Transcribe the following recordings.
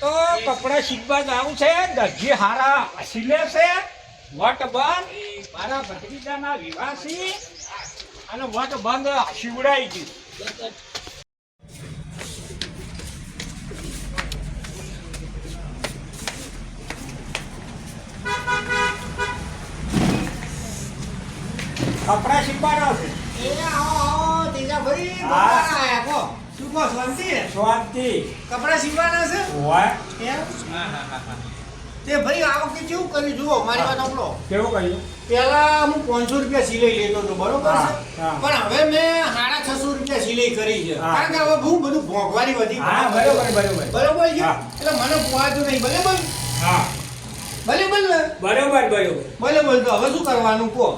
તો કપડા શીખવા જવું છે દરજી હારા સિલે છે. વટ બંધ. મારા ભત્રીજાના વિવાસી અને વટ બંધ શિવડાઈ ગયું. કપડા શીખવાના છે. એ આવો આવો તેજાભાઈ હા. શું કહો શાંતિ? શાંતિ. કપડા સીવવાના છે? હોય એમ? તે ભાઈ આ વખતે કેવું કર્યું? જુઓ મારી વાત સાંભળો. કેવું કહ્યું પહેલા હું પાંચસો રૂપિયા સિલાઈ લેતો હતો બરોબર હા, છે પણ હવે મેં સાડા છસો રૂપિયા સિલાઈ કરી છે. હા. કારણ કે હવે બહુ બધું મોંઘવારી વધી હા બરોબર બરોબર. બરોબર છે? એટલે મને પોવાતું નહીં. બરાબર હા. ભલે બોલ ને. બરોબર બરોબર. ભલે બોલ તો. હવે શું કરવાનું કહો?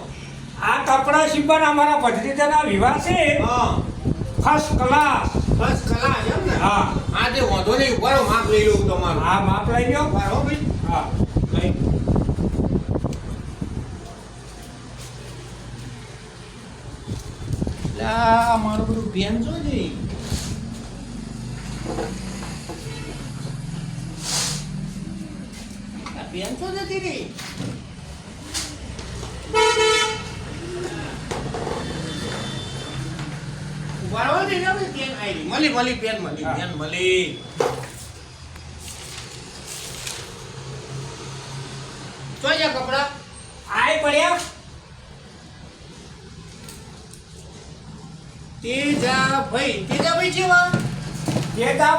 આ કપડા સીવવાના અમારા ભત્રીજાના વિવાહ છે. હા. ફર્સ્ટ ક્લાસ ફર્સ્ટ ક્લાસ એમ ને? હા. આજે વાંધો નહીં ઉભારો માપ લઈ લઉં તમારું. હા માપ લઈ ઉભારો હો ભાઈ. હા લઈ લા મારું બધું છો છે. આ પેન છો જતી રહી પેન આવી. મળી મળી પેન મળી પેન મળી. ચોયા કપડા. આય પડ્યા. તેજા ભાઈ તેજા ભાઈ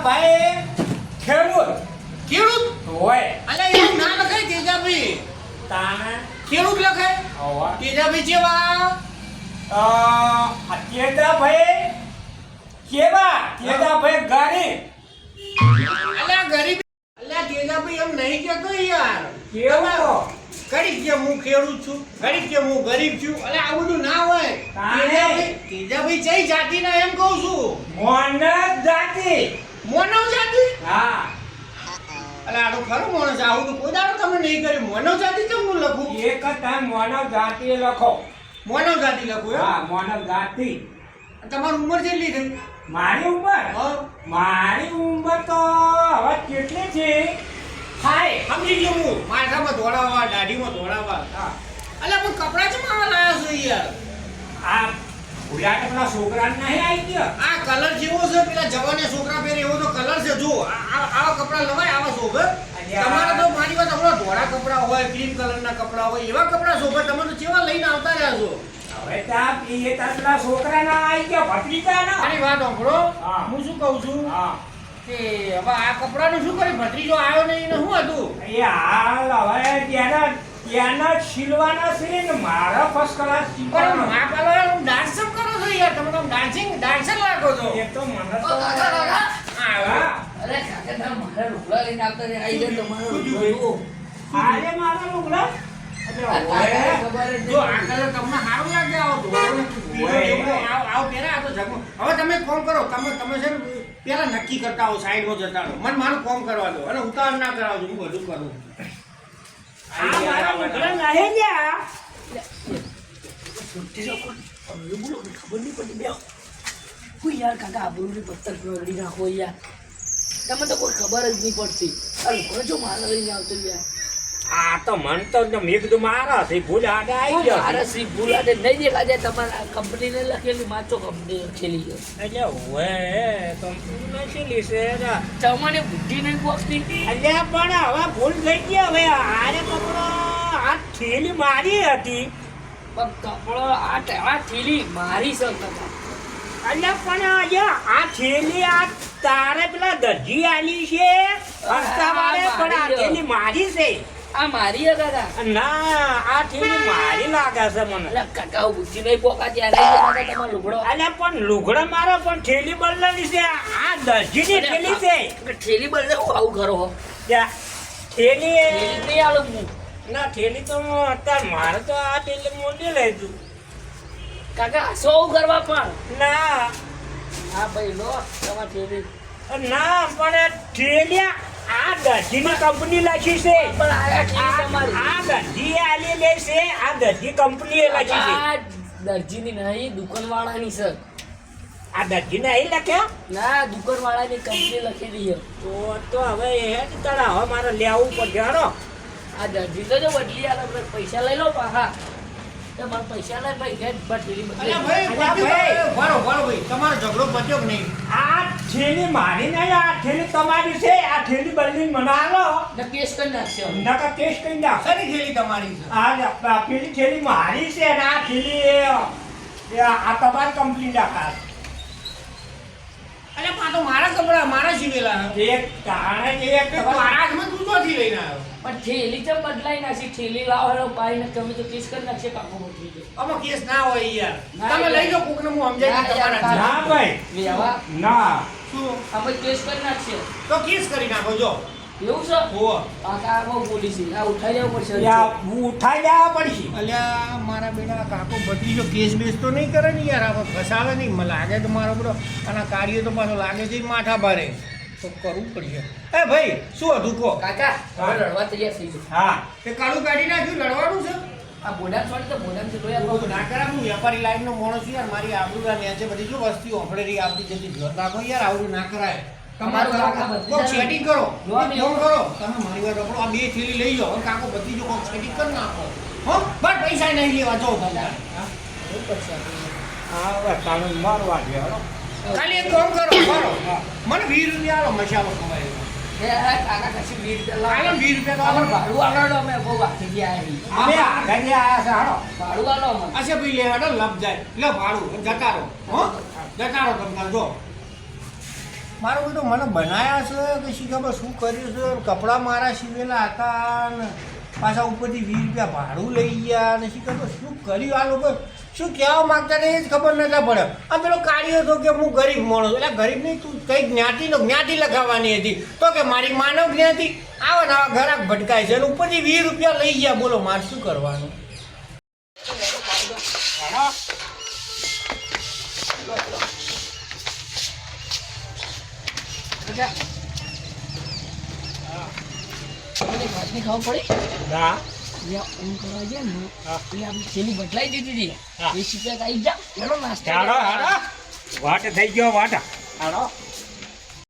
ભાઈ ખેડૂત. ખેડૂત? હોય. અલ્યા એવું ના લખાય તેજાભાઈ. તાને ખેડૂત લખાય? તેજા ભાઈ જેવા અ કેતા ભાઈ કેવા? કેદા ભાઈ ગરીબ. અલ્યા ગરીબ. અલ્યા તેજાભાઈ એમ નહીં કેતો યાર. કેવો ઘડીક કે હું ખેડૂત છું ઘડીક કે હું ગરીબ છું અલ્યા આ બધું ના હોય. કેદા ભાઈ તેજાભાઈ જાતિ જાતિના એમ કહું છું? મોનવ જાતિ. મોનવ જાતિ? હા. અલ્યા આનો ખરું માણસ આવું તો કોઈ દાડો તમે નહીં કર્યું. માનવ જાતિ કેમ હું લખું? એક તા માનવ જાતિ લખો. માનવ જાતિ લખું? હા માનવ જાતિ. તમારી ઉંમર કેટલી થઈ? મારી ઉંમર? મારી ઉંમર તો હવે કેટલી છે? હાય સમજી ગયો હું. માથામાં ધોળાવા દાઢીમાં ધોળાવા હા. અલ્યા પણ કપડા ચમ આવા લાયા છો યાર? આ ભૂલાટ પેલા છોકરા નહીં આવી ગયો? આ કલર જેવો છે પેલા જવાને છોકરા પહેરે એવો તો કલર છે. જો આવા કપડા લવાય આવા અલ્યા. તમારે તો મારી વાત હમણાં ધોળા કપડા હોય ક્રીમ કલરના કપડા હોય એવા કપડા શોભે. તમે તો કેવા લઈને આવતા રહ્યા છો? હવે ત્યાં એ તાર છોકરા ના આવી ગયા ભત્રીજા ના મારી વાત સાંભળો. હું. શું કહું છું? કે હવે આ કપડાનું શું કરી ભત્રીજો આવ્યો નહીં ને શું હતું? એ હાલ હવે ત્યાંના ત્યાંના શીલવાના છે ને મારા ફર્સ્ટ ક્લાસ પણ ડાન્સ કરો છો યાર? તમે તો ડાન્સિંગ ડાન્સર લાગો છો. એ તો મને તો. અરે કાકા મારા લુગડા લઈને આવતા રહ્યા. જાય તમારો. મારા લુગડા? હવે તમે એક કરો તમે તમે છે પેલા નક્કી કરતા હો સાઈડમાં જતા રહો. મને મારું કોમ કરવા દો. અને ઉતાવળ ના કરાવજો હું બધું કરું. આ મારા લુગડા નહીં ગયા હવે બોલો, મને ખબર નહીં પડી બેહો. યાર કાકા આબરૂની પત્તર પકડી નાખો યાર. તમે તો કોઈ ખબર જ નહીં પડતી. આ જો માલ લઈને આવતો યાર. આ તો મન તો મેં કીધું મારા છે ભૂલ આડે આવી ગયો. મારા શ્રી આડે નહીં દેખાડે તમારા કંપનીને લખેલી માચો કંપની લખેલી છે એટલે ઓય કંપની લખેલી છે. તમને બુદ્ધિ નહીં પહોંચતી એટલે પણ હવે ભૂલ થઈ ગઈ હવે. આરે કપડો આ થેલી મારી હતી. પણ કપડો આ આ થેલી મારી છે અલ્યા પણ અહીંયા આ થેલી આ તારે પેલા દરજી આલી છે. પણ આ થેલી મારી છે. આ મારી હે કાકા ના આ ઠેલી મારી લાગે છે મને. અલા કાકા બુદ્ધિ નહીં પોકા ત્યારે કાકા તમારો લુગડો. અલે પણ લુગડો મારો પણ ઠેલી બદલાની છે. આ દરજીની ઠેલી છે. ઠેલી બદલે હું આવું કરો હો. ત્યાં ઠેલી નહીં આલું ના ઠેલી તો અત્યારે મારે તો આ ઠેલી મોટી લઈ દઉં કાકા હસો કરવા પણ? ના. હા ભાઈ લો તમારે ઠેલી ના પણ થેલી આ દરજીની કંપની લખી છે. આ ગધી આલી લે છે. આ ગધી કંપની લખી છે. આ દરજીની નહીં દુકાનવાળાની સર આ દરજીને અહીં લખ્યા? ના દુકાનવાળાની કંપની લખી દઈએ છે. તો તો હવે એ જ તળા હવે મારે લેવું પડશે આ દરજી તો જો બદલી આલે આપણે પૈસા લઈ લો પાછા. પૈસા લઈ ભાઈ ઘેર બદલી ભાઈ તમારો ઝઘડો કે નહીં? આ થેલી મારી નહીં આ થેલી તમારી છે. આ થેલી બદલીને મને આલો ને કેસ કરી નાખશે. નકર કેસ કરી નાખ. શેની થેલી તમારી આ પેલી થેલી મારી છે ને આ થેલી આ તમારી કંપની નાખા અલ્યા પણ પા તો મારા કપડા મારા સીવેલા એક કારણે જ એક મારા હાથમાં તું ચોથી લઈને આવ્યો? પણ થેલી ચમ બદલાઈ નાખી? થેલી લાવો હેલો પાઈ ને તમે તો કેસ કરી નાખશે કાકો મોકલી દે આમાં કેસ ના હોય યાર. તમે લઈ જાઓ કોકને હું સમજાવી દઉં તમારા ના ભાઈ. ના. શું? અમે કેસ કરી નાખશે. તો કેસ કરી નાખો જો. એવું છે. કાકા બહુ બોલી છે. આ ઉઠાઈ જવું પડશે યા હું ઉઠાઈ જવા પડશે અલ્યા મારા બેટા કાકો ભત્રીજો કેસ બેસ તો નહીં કરે ને યાર. આ ફસાવે નહીં. મને લાગે તો મારો બધો આના કાર્ય તો પાછો લાગે છે માથા ભારે. તો કરવું પડશે. એ ભાઈ શું હતું કહો? કાકા હવે રડવા તૈયાર થઈ જાઓ. હા. તે કાળું કાઢી નાખ્યું. લડવાનું છે? આ બોડામ છોડી તો બોડામથી લોહી એવું ના કરા હું વેપારી લાઈનનો માણસ છું યાર. મારી આબરૂ ન્યા બધી જો વસ્તી ઓફળેરી આપણી જતી. રાખો યાર આવું ના કરાય. તમારું સેટિંગ કરો. ફોન કરો તમે મારી વાત સાંભળો આ બે થેલી લઈ જાઓ કાકો બધી જો કોક સેટિંગ કરી નાખો. હો? બસ પૈસા નહીં લેવા એવું પડશે આપણે. આ મારવા દે ખાલી એક કામ કરો કરો મને વીસ રૂપિયા આલો મસાલો ખવાય. ભાડું લે લે જતા રહો. હો? જતા રહો તમે જો. મારો બધો મને બનાયા છે કે શી ખબર શું કર્યું છે? કપડાં મારા સીવેલા હતા ને પાછા ઉપરથી વીસ રૂપિયા ભાડું લઈ ગયા ને ખબર શું કર્યું આ લોકો? શું કહેવા માંગતા ને એ જ ખબર નતા પડે. આ પેલો કાઢ્યો હતો કે હું ગરીબ માણસ એટલે ગરીબ નહીં, તું કઈ જ્ઞાતિનો જ્ઞાતિ લખાવવાની હતી. તો કે મારી માનવ જ્ઞાતિ આવા નવા ઘરાક ભટકાય છે. અને ઉપરથી વીસ રૂપિયા લઈ ગયા. બોલો, મારે શું કરવાનું? મને ખબર પડી? જ્યાં ઊંઘ કરવા ગયા ને હા. આપણી થેલી બદલાઈ દીધી હતી. હા. આવી જા. નાસ્તો હાલો વાટ થઈ ગયો વાટ. હાલો